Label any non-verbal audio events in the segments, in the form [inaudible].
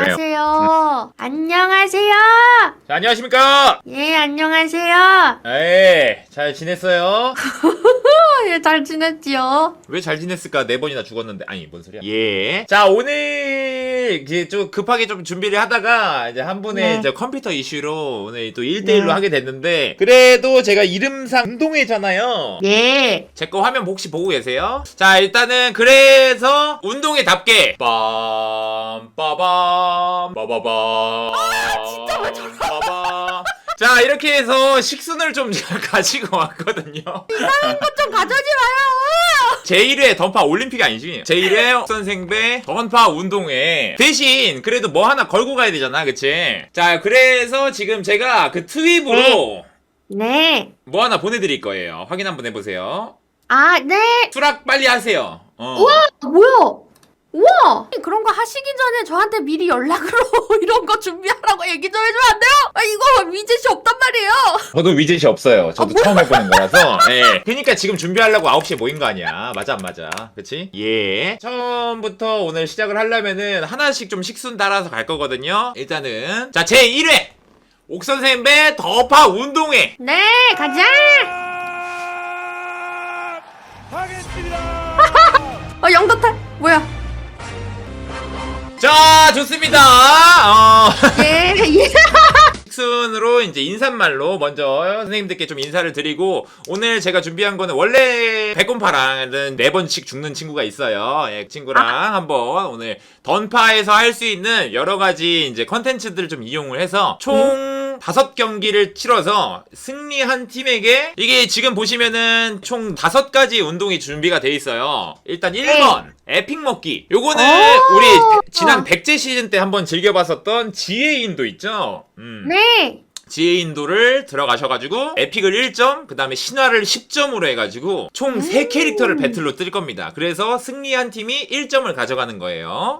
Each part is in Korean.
안녕하세요. [laughs] 안녕하세요. 자, 안녕하십니까? 예, 안녕하세요. 에, 잘 지냈어요? [laughs] 예, 잘 지냈지요? 왜 잘 지냈을까? 네 번이나 죽었는데. 아니, 뭔 소리야? 예. 자, 오늘 이제 좀 급하게 좀 준비를 하다가 이제 한 분의 네. 이제 컴퓨터 이슈로 오늘 또 1대1로 네. 하게 됐는데 그래도 제가 이름상 운동회잖아요. 예. 제 거 화면 혹시 보고 계세요? 자, 일단은 그래서 운동회답게 빰 빠밤 빠바밤 아, 진짜 왜 빠밤 자, 이렇게 해서 식순을 좀 제가 [laughs] 가지고 왔거든요. 좀 가져오지 마요. 제1회 던파 올림픽이 아니지. 제1회 선생배 던파 운동회. 대신 그래도 뭐 하나 걸고 가야 되잖아. 그치? 자, 그래서 지금 제가 그 트윕으로 네. 뭐 하나 보내드릴 거예요. 확인 한번 해보세요. 아, 네. 수락 빨리 하세요. 어. 아, 뭐야? 우와! 그런 거 하시기 전에 저한테 미리 연락으로 [laughs] 이런 거 준비하라고 얘기 좀 해주면 안 돼요? 아, 이거 위젯이 없단 말이에요. 저도 위젯이 없어요. 저도 처음 해보는 거라서. 예. 그니까 지금 준비하려고 9시에 모인 거 아니야. 맞아, 안 맞아. 그치? 예. 처음부터 오늘 시작을 하려면은 하나씩 좀 식순 따라서 갈 거거든요. 일단은. 자, 제 1회! 옥선생배 더파 운동회! 네, 가자. 하겠습니다. [laughs] 어, 영도탈. 뭐야? 자, 좋습니다. 어. 예, 예. [laughs] 식순으로 이제 인사말로 먼저 선생님들께 좀 인사를 드리고 오늘 제가 준비한 거는 원래 백곰파랑은 네 번씩 죽는 친구가 있어요. 예, 그 친구랑 한번 오늘 던파에서 할 수 있는 여러 가지 이제 컨텐츠들을 좀 이용을 해서 총 다섯 경기를 치러서 승리한 팀에게 이게 지금 보시면은 총 다섯 가지 운동이 준비가 돼 있어요. 일단 1번 에픽 먹기. 요거는 오! 우리 지난 백제 시즌 때 한번 즐겨봤었던 지혜의 인도 있죠? 음. 네. 지혜 인도를 들어가셔가지고 에픽을 1점, 그 다음에 신화를 10점으로 해가지고 총 3캐릭터를 배틀로 뜰 겁니다. 그래서 승리한 팀이 1점을 가져가는 거예요.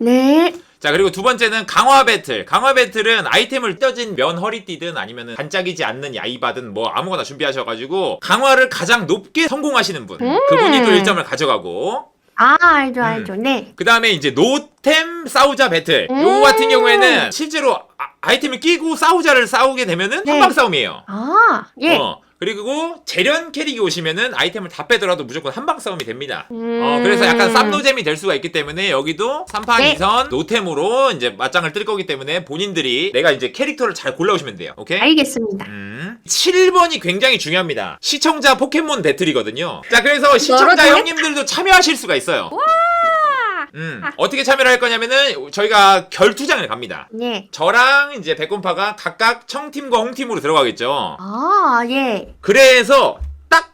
네. 자 그리고 두 번째는 강화 배틀. 강화 배틀은 아이템을 떼진 면 허리띠든 아니면 반짝이지 않는 야이바든 뭐 아무거나 준비하셔가지고 강화를 가장 높게 성공하시는 분. 그분이 또 1점을 가져가고 아, 알죠, 알죠. 네. 그 다음에 이제 노템 싸우자 배틀. 요거 음. 같은 경우에는 실제로 아, 이템을 끼고 싸우자를 싸우게 되면은 네. 한방 싸움이에요. 아, 예. 어. 그리고 재련 캐릭이 오시면은 아이템을 다 빼더라도 무조건 한방 싸움이 됩니다. 음. 어, 그래서 약간 쌈노잼이 될 수가 있기 때문에 여기도 3판 네. 2선 노템으로 이제 맞짱을 뜰 거기 때문에 본인들이 내가 이제 캐릭터를 잘 골라오시면 돼요. 오케이? 알겠습니다. 음. 7번이 굉장히 중요합니다. 시청자 포켓몬 배틀이거든요. 자, 그래서 시청자 형님들도 참여하실 수가 있어요. 음. 어떻게 참여를 할 거냐면은 저희가 결투장을 갑니다. 예. 저랑 이제 백곰파가 각각 청팀과 홍팀으로 들어가겠죠. 아, 예. 그래서 딱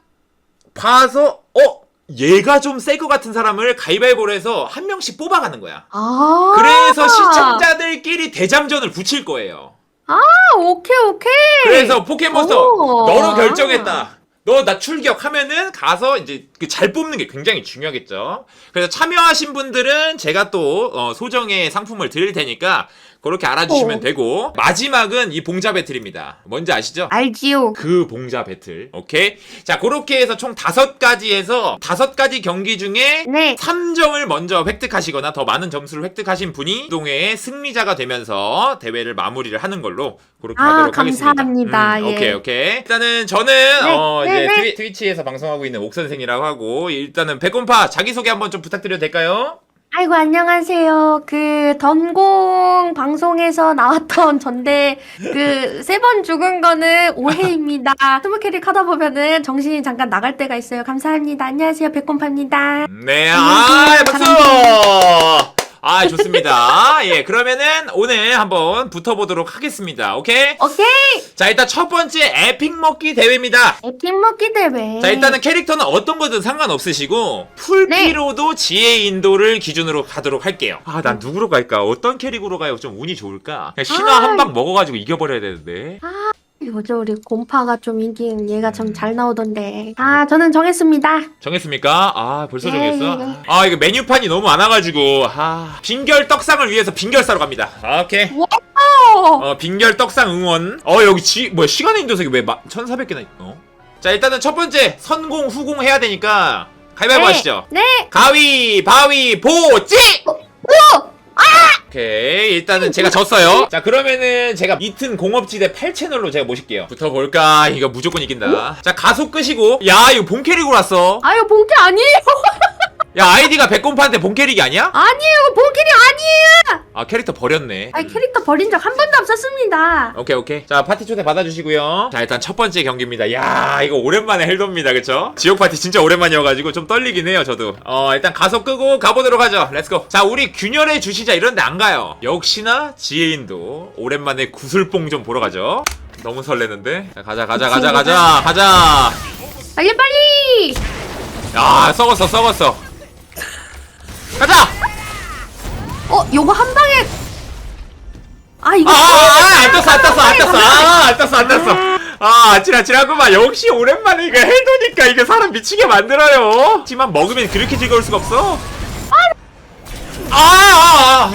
봐서 어 얘가 좀셀것 같은 사람을 가위바위보로 해서 한 명씩 뽑아가는 거야. 아. 그래서 시청자들끼리 대장전을 붙일 거예요. 아, 오케이, 오케이. 그래서 포켓몬스터 오. 너로 결정했다. 너 나 출격 하면은 가서 이제 그 잘 뽑는 게 굉장히 중요하겠죠. 그래서 참여하신 분들은 제가 또 어, 소정의 상품을 드릴 테니까 그렇게 알아주시면 오. 되고 마지막은 이 봉자 배틀입니다. 뭔지 아시죠? 알지요. 그 봉자 배틀. 오케이? 자, 그렇게 해서 총 다섯 가지 해서 다섯 가지 경기 중에 네. 3점을 먼저 획득하시거나 더 많은 점수를 획득하신 분이 동회의 승리자가 되면서 대회를 마무리를 하는 걸로 그렇게 아, 하도록 하겠습니다. 감사합니다. 음, 예. 오케이, 오케이. 일단은 저는 어, 네, 이제 네. 트위, 트위치에서 방송하고 있는 옥 선생이라고 하고 일단은 백곰파 자기 소개 한번 좀 부탁드려도 될까요? 아이고, 안녕하세요. 그, 던공 방송에서 나왔던 전데, 그, 세번 죽은 거는 오해입니다. [laughs] 스무 캐릭 하다 보면은 정신이 잠깐 나갈 때가 있어요. 감사합니다. 안녕하세요. 백곰파입니다. 네. 아, 박수! 아, 좋습니다. 예, 그러면은 오늘 한번 붙어보도록 하겠습니다. 오케이? 오케이! 자, 일단 첫 번째 에픽 먹기 대회입니다. 에픽 먹기 대회. 자, 일단은 캐릭터는 어떤 거든 상관없으시고, 풀피로도 지혜 인도를 기준으로 가도록 할게요. 아, 난 누구로 갈까? 어떤 캐릭으로 가요? 좀 운이 좋을까? 그냥 신화 아. 한 방 먹어가지고 이겨버려야 되는데. 요즘 우리 곰파가 좀 인기, 얘가 좀 잘 나오던데. 아, 저는 정했습니다. 정했습니까? 아, 벌써 예, 정했어? 예. 아, 이거 메뉴판이 너무 많아가지고, 아, 빈결 떡상을 위해서 싸러 갑니다. 아, 오케이. 오! 어, 빈결 떡상 응원. 어, 여기 지, 뭐야, 시간의 인도석이 왜 마, 1400개나, 있- 어? 자, 일단은 첫 번째, 선공, 후공 해야 되니까, 가위바위보 네. 하시죠. 네! 가위, 바위, 보, 찌! 오! 오케이 일단은 제가 졌어요. 자 그러면은 제가 이튼 공업지대 8채널로 제가 모실게요. 붙어볼까? 이거 무조건 이긴다. 자 가속 끄시고. 야 이거 본캐릭으로 왔어. 아유 본캐 아니에요. [laughs] 야 아이디가 백곰파한테 본 캐릭이 아니야? 아니에요. 본캐이 아니에요. 아 캐릭터 버렸네. 아니 캐릭터 버린 적 한 번도 없었습니다. 오케이 오케이. 자 파티 초대 받아주시고요. 자 일단 첫 번째 경기입니다. 야 이거 오랜만에 헬도입니다. 그쵸? 지옥 파티 진짜 오랜만이어가지고 좀 떨리긴 해요 저도. 어 일단 가속 끄고 가보도록 하죠. 렛츠고 자 우리 균열의 주시자 이런데 안 가요. 역시나 지혜인도 오랜만에 구슬뽕 좀 보러 가죠. 너무 설레는데? 자, 가자 가자 가자 가자. 가자. 빨리 빨리. 야 썩었어 썩었어 가자! 어 요거 한 방에. 아 이거. 아안 떴어 안 떴어 안 떴어. 아 안 떴어 안 떴어. 아 아찔아찔하구만. 역시 오랜만에 이거 헬도니까 이게 사람 미치게 만들어요. 하지만 먹으면 그렇게 즐거울 수가 없어. 아 아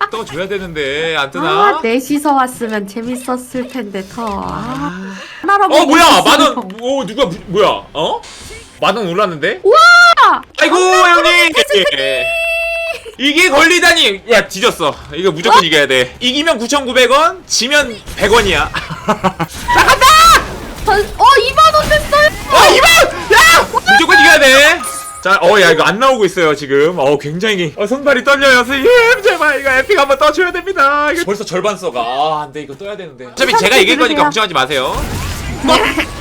아 떠줘야 되는데 안 뜨나. 아, 넷이서 왔으면 재밌었을 텐데 더. 아, 하나로 어 뭐야? 있으니까. 만원. 오 누가 무- 뭐야? 어 만원 올랐는데 우와! 아이고 형님 이게 걸리다니 야 뒤졌어 이거 무조건 이겨야 돼 이기면 9,900원 지면 100원이야 전, [laughs] 어 2만 원 됐어요. 어 이만 야 무조건 이겨야 돼. 자, 어, 야, 이거 안 나오고 있어요, 지금. 어, 굉장히. 어, 손발이 떨려요, 선생님. 제발, 이거 에픽 한번 떠줘야 됩니다. 이거 벌써 절반 써가. 아, 안 돼, 이거 떠야 되는데. 어차피 제가 이길 거니까. 걱정하지 마세요. 어 [laughs]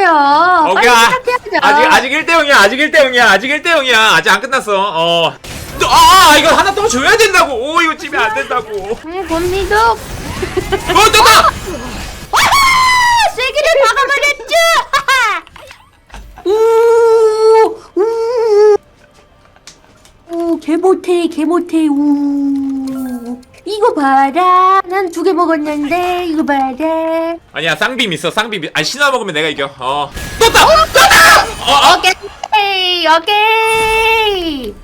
드세요. 오케이. 빨리 아, 시작해야죠. 아직, 아직 1대 0이야, 아직 1대 0이야, 아직 1대 0이야. 아직 안 끝났어. 어. 또, 아, 이거 하나 떠줘야 된다고. 오, 이거 찌면 안 된다고. 응, 본니도 어, 떴다! 쐐기를 박아버렸죠. 우, 우, 우, 개 못해, 개 못해, 우. 이거 봐라. 난 두 개 먹었는데 이거 봐라. 아니야, 쌍빔 있어, 쌍빔. 아니, 신화 먹으면 내가 이겨. 어. 떴다! 떴다! 어, 어. 오케이, 오케이.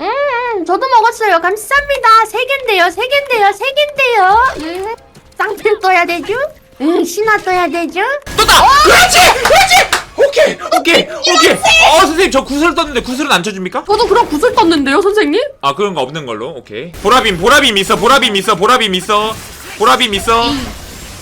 음, 저도 먹었어요. 감사합니다. 세 개인데요, 세 개인데요, 세 개인데요. 음, 쌍필 떠야 되죠? 응, 신화 떠야 되죠? 떴다! 그렇지! 그렇지! 오케이! 오케이! 오케이! 어, 선생님, 저 구슬 떴는데 구슬은 안 쳐줍니까? 저도 그럼 구슬 떴는데요, 선생님? 아, 그런 거 없는 걸로? 오케이. 보라빔, 보라빔 있어, 보라빔 있어, 보라빔 있어. 보라빔 있어.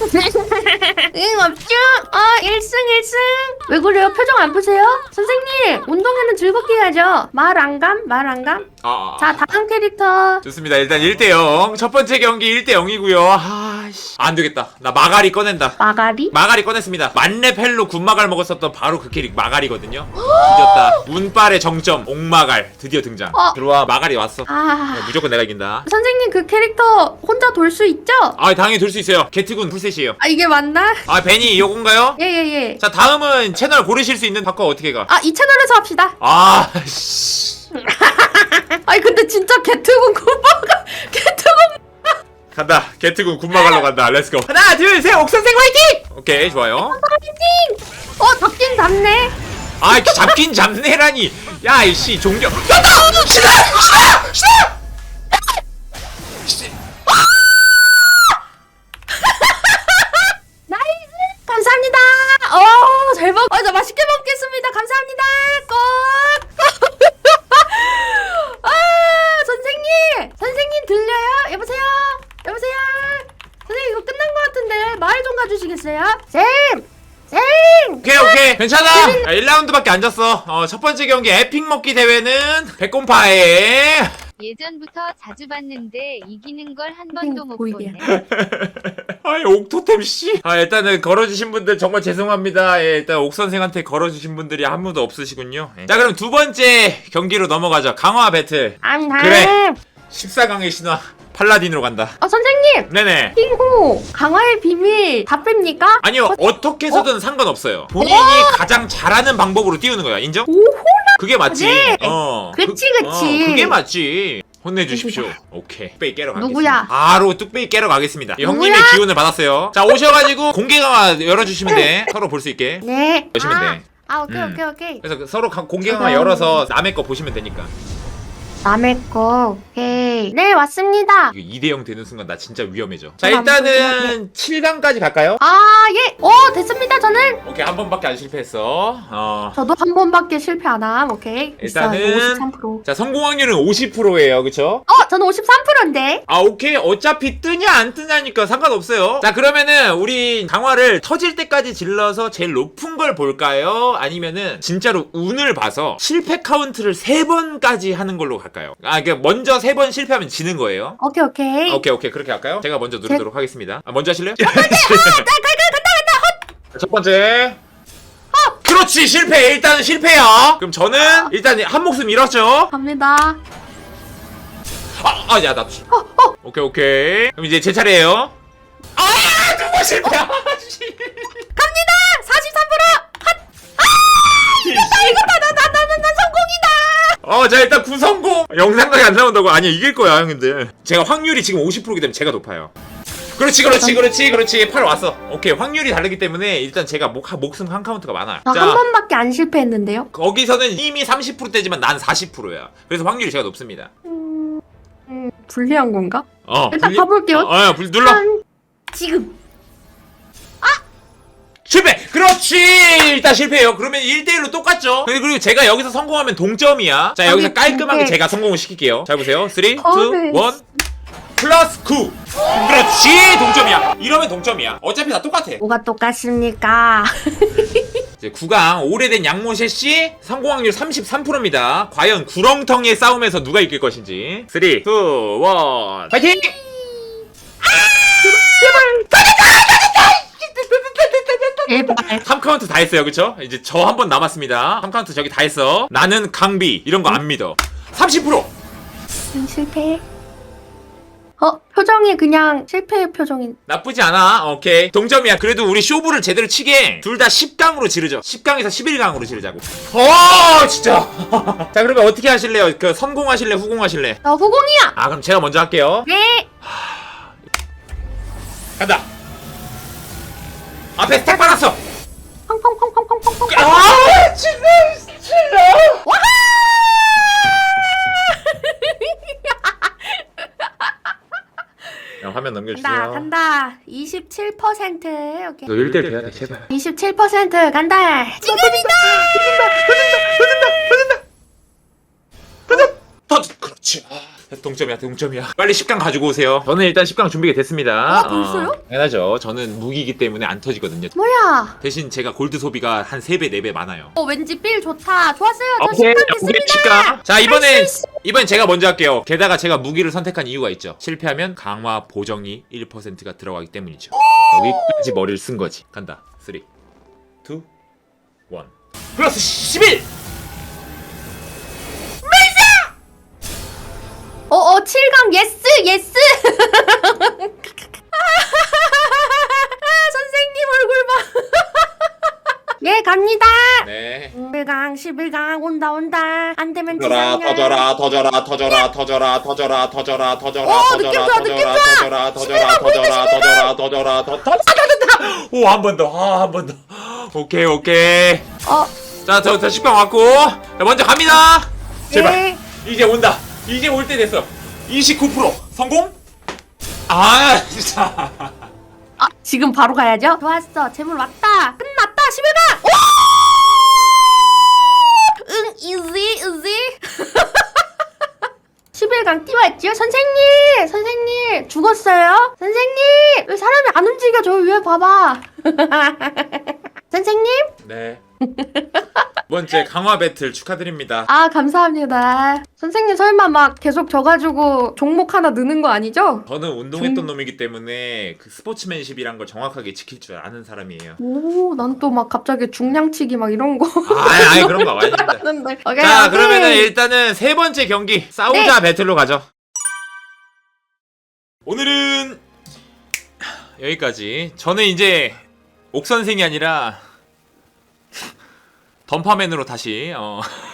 응, 없죠? 어, 1승, 1승. 왜 그래요? 표정 안 푸세요? 선생님, 운동회는 즐겁게 해야죠. 말 안 감? 말 안 감? 아, 자, 다음 캐릭터. 좋습니다. 일단 1대0. 첫 번째 경기 1대0이고요. 아 씨. 안 되겠다. 나 마가리 꺼낸다. 마가리? 마가리 꺼냈습니다. 만렙 헬로 군마갈 먹었었던 바로 그 캐릭 마가리거든요. 뒤졌다. 운빨의 [gasps] 정점 옥마갈 드디어 등장. 어. 들어와 마가리 왔어. 아. 야, 무조건 내가 이긴다. 선생님, 그 캐릭터 혼자 돌 수 있죠? 아 당연히 들수 있어요. 게트군 풀셋이에요. 아, 이게 맞나? 아 베니 요건가요? 예, 예, 예. 자 다음은 채널 고르실 수 있는 바꿔 어떻게 가? 아, 이 채널에서 합시다. 아 씨. [laughs] 아니, 근데 진짜 개트군 구마가, [laughs] 개트군. 간다. 게트군 군마갈로 간다. 렛츠고. 하나 둘 셋 옥선생 화이팅! 오케이 좋아요. 파이팅! 어, 잡긴 잡네. 아 잡긴 잡네라니. 야 이씨 종교. 떴다! 신아! 신아! 신아! 나이스! 감사합니다. 어, 잘 먹, 어, 저 맛있게 먹겠습니다. 감사합니다. 꼭. 아, 선생님! 선생님 들려요? 여보세요? 여보세요? 선생님 이거 끝난 것 같은데 말 좀 가주시겠어요? 쌤! 쌤! 오케이 오케이 괜찮아. 야, 1라운드밖에 안 졌어. 어, 첫 번째 경기 에픽 먹기 대회는 백곰파의 예전부터 자주 봤는데 이기는 걸 한 번도 못 보이게. 보네. [laughs] 아이 옥토템 씨. 아 일단은 걸어주신 분들 정말 죄송합니다. 예, 일단 옥 선생한테 걸어주신 분들이 한 분도 없으시군요. 예. 자 그럼 두 번째 경기로 넘어가죠. 강화 배틀. 안 그래. 14강의 신화 팔라딘으로 간다. 어, 선생님! 네네. 핑구 강화의 비밀 다 뺍니까? 아니요 어떻게 해서든 상관없어요. 본인이 가장 잘하는 방법으로 띄우는 거야. 인정? 오호나 그게 맞지. 그래. 어. 그치, 그, 그치. 어, 그게 맞지. 혼내주십시오. 오케이. 뚝배기 깨러 가겠습니다. 누구야? 바로 뚝배기 깨러 가겠습니다. 이 형님의 누구야? 기운을 받았어요. 자 오셔가지고 공개 강화 열어주시면 돼. 서로 볼 수 있게. 네. 열시면 아, 돼. 아, 오케이, 음. 오케이, 오케이. 그래서 그 서로 가- 공개 강화 열어서 남의 거 보시면 되니까. 남의 거 오케이 네 왔습니다 이거 2대0 되는 순간 나 진짜 위험해져. 자, 안 일단은 7강까지 갈까요? 아예오 됐습니다 저는 오케이, 한 번밖에 안 실패했어. 어. 저도 한 번밖에 실패 안 함 오케이 일단은- 있어요, 53%. 자, 성공 확률은 50%예요. 그쵸? 어 저는 53%인데 아, 오케이. 어차피 뜨냐 안 뜨냐니까 상관없어요. 자, 그러면은 우리 강화를 터질 때까지 질러서 제일 높은 걸 볼까요? 아니면은 진짜로 운을 봐서 실패 카운트를 3번까지 하는 걸로 갈까요? 아, 그러니까 먼저 3번 실패하면 지는 거예요. 오케이 오케이 아, 오케이, 오케이. 그렇게 할까요? 제가 먼저 누르도록 하겠습니다. 아, 먼저 하실래요? 첫 번째. 그렇지, 실패. 일단은 실패야. 그럼 저는 일단 한 목숨 잃었죠? 갑니다 아, 아, 야, 나. 오케이, 오케이. 그럼 이제 제 차례예요. 아, 두 번 실패. 아, 씨. 43%핫 어, 자, 일단 구성공. 영상각이 안 나온다고. 아니야, 이길 거야, 형님들. 제가 확률이 지금 50%이기 때문에 제가 높아요. 그렇지, 그렇지, 그렇지, 그렇지. 8 왔어. 오케이, 확률이 다르기 때문에 일단 제가 목, 목숨 한 카운트가 많아요. 저한 번밖에 안 실패했는데요 거기서는 이미 30%대지만 난 40%야. 그래서 확률이 제가 높습니다. 음, 음 불리한 건가? 어, 일단 가볼게요. 어, 어, 불 눌러. 한- 지금 실패! 그렇지! 일단 실패해요. 그러면 1대1로 똑같죠? 그리고 제가 여기서 성공하면 동점이야. 자, 여기서 여기 깔끔하게 두 개. 제가 성공을 시킬게요. 자, 보세요. 3, 2, 1. 어, 네. 플러스 9. 그렇지! 동점이야. 이러면 동점이야. 어차피 다 똑같아. 뭐가 똑같습니까? [laughs] 이제 9강 오래된 양모셰 씨 성공 확률 33%입니다. 과연 구렁텅이의 싸움에서 누가 이길 것인지. 3, 2, 1. 파이팅! 제발 3카운트 다 했어요, 그쵸? 이제 저 한 번 남았습니다. 3카운트 저기 다 했어. 나는 강비. 이런 거 안 믿어. 30%! 음, 실패 어 표정이 그냥 실패의 표정인 나쁘지 않아. 오케이. 동점이야. 그래도 우리 쇼부를 제대로 치게 둘 다 10강으로 지르죠. 10강에서 11강으로 지르자고. 어, 진짜. 자, 그러면 어떻게 하실래요? 그 선공하실래? 후공하실래? 저 후공이야 아, 그럼 제가 먼저 할게요. 네 간다. 앞에 스택 받았어. 펑펑펑펑펑펑펑. 아, 진짜, 진짜. 야, 화면 넘겨주세요. 간다 간다. 27% 오케이. 너 1대1 돼야 돼, 제발. 27% 간다. 지금이다 동점이야, 동점이야. 빨리 10강 가지고 오세요. 저는 일단 10강 준비가 됐습니다. 어, 벌써요? 당연하죠. 저는 무기이기 때문에 안 터지거든요. 뭐야 대신 제가 골드 소비가 한 3배, 4배 많아요. 어 왠지 빌 좋다 좋았어요 저 오케이, 10만 오케이, 됐습니다 10강. 자, 이번엔. 이번엔 제가 먼저 할게요. 게다가 제가 무기를 선택한 이유가 있죠. 실패하면 강화 보정이 1%가 들어가기 때문이죠. 여기까지 머리를 쓴 거지. 간다. 3, 2, 1. 플러스 11! 7강 예스 예스. 아, [laughs] 선생님 얼굴 봐 예 [laughs] 갑니다. 네. 11강 11강 온다 온다. 안 되면 터져라 지상렬. 터져라 터져라 터져라 터져라 터져라 터져라 터져라 어, 터져라 느낌 좋아, 터져라 느낌 터져라 터져라 터져라 터져라 터져라 터져라 오한 번더아한번 더. 오케이 오케이. 어. 자저 저 식빵 왔고. 자, 먼저 갑니다. 제발. 예. 이제 온다. 이제 올 때 됐어 29% 성공? 아 진짜. 아, 지금 바로 가야죠? 좋았어. 재물 왔다. 끝났다. 11강 응 이지 이지. [laughs] 11강 띄웠죠 선생님! 선생님! 죽었어요? 선생님! 왜 사람이 안 움직여 저 위에 봐봐. [laughs] 선생님? 네. 두 [laughs] 번째 강화 배틀 축하드립니다. 아 감사합니다. 선생님 설마 막 계속 져가지고 종목 하나 느는 거 아니죠? 저는 운동했던 종- 놈이기 때문에 그 스포츠맨십이란 걸 정확하게 지킬 줄 아는 사람이에요. 오 난 또 막 갑자기 중량치기 막 이런 거. 아이 아이 그런 거 [laughs] 아닙니다. 하는데. 오케이, 자 오케이. 그러면은 일단은 세 번째 경기 싸우자 네. 배틀로 가죠. 오늘은 여기까지. 저는 이제 옥 선생이 아니라 던파맨으로 다시 어 [laughs]